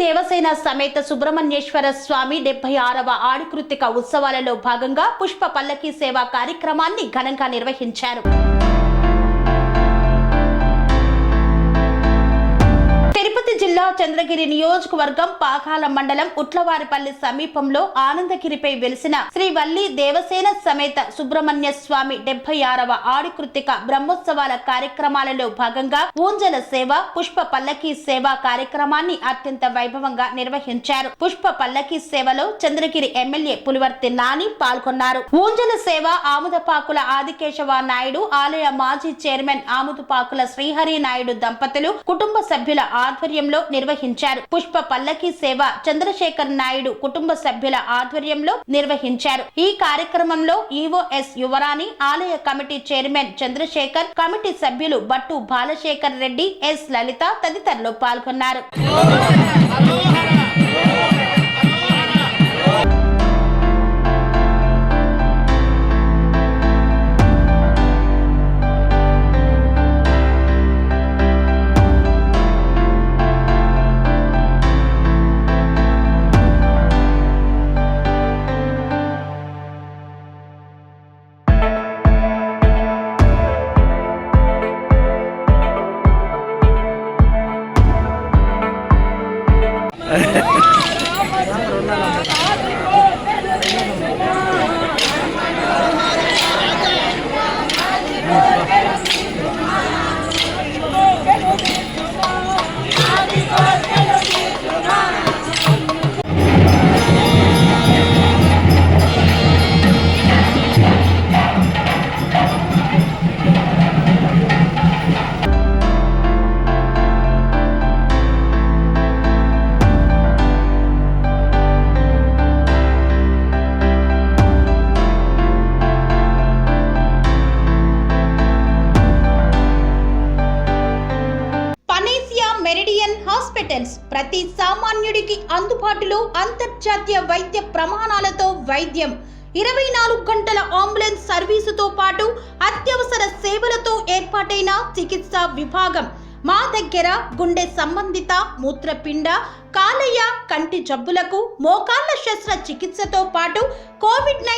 దేవసేన సమేత సుబ్రహ్మణ్యేశ్వర స్వామి డెబ్బై ఆరవ ఆడికృతిక ఉత్సవాలలో భాగంగా పుష్ప పల్లకీ సేవా కార్యక్రమాన్ని ఘనంగా నిర్వహించారు. తిరుపతి జిల్లా చంద్రగిరి నియోజకవర్గం పాకాల మండలం ఉట్లవారిపల్లి సమీపంలో ఆనందగిరిపై వెలిసిన శ్రీ వల్లి దేవసేన సమేత సుబ్రహ్మణ్య స్వామి డెబ్బై ఆరవ ఆడికృతిక బ్రహ్మోత్సవాల కార్యక్రమాలలో భాగంగా ఊంజల సేవ పుష్ప పల్లకి సేవ కార్యక్రమాన్ని అత్యంత వైభవంగా నిర్వహించారు. పుష్ప పల్లకి సేవలో చంద్రగిరి ఎమ్మెల్యే పులివర్తి నాని పాల్గొన్నారు. ఊంజల సేవ ఆముదపాకుల ఆదికేశవ నాయుడు ఆలయ మాజీ చైర్మన్ ఆముదపాకుల శ్రీహరి నాయుడు దంపతులు కుటుంబ సభ్యుల ఆధ్వర్యంలో నిర్వహించారు. పుష్ప పల్లకి సేవ చంద్రశేఖర్ నాయుడు కుటుంబ సభ్యుల ఆధ్వర్యంలో నిర్వహించారు. ఈ కార్యక్రమంలో ఈఓఎస్ యువరాణి ఆలయ కమిటీ చైర్మన్ చంద్రశేఖర్ కమిటీ సభ్యులు బట్టు బాలశేఖర్ రెడ్డి ఎస్ లలిత తదితరులు పాల్గొన్నారు. హాస్పిటల్స్ ప్రతి సామాన్యుడికి అందుబాటులో అంతర్జాతీయ వైద్య ప్రమాణాలతో వైద్యం. ఇరవై నాలుగు గంటల అంబులెన్స్ సర్వీసుతో పాటు అత్యవసర సేవలతో ఏర్పాటైన చికిత్సా విభాగం. మా దగ్గర గుండె సంబంధిత మూత్రపిండ కాలయ్య కంటి జబ్బులకు మోకాళ్ళ శస్త్ర చికిత్సతో పాటు కోవిడ్ నైన్టీన్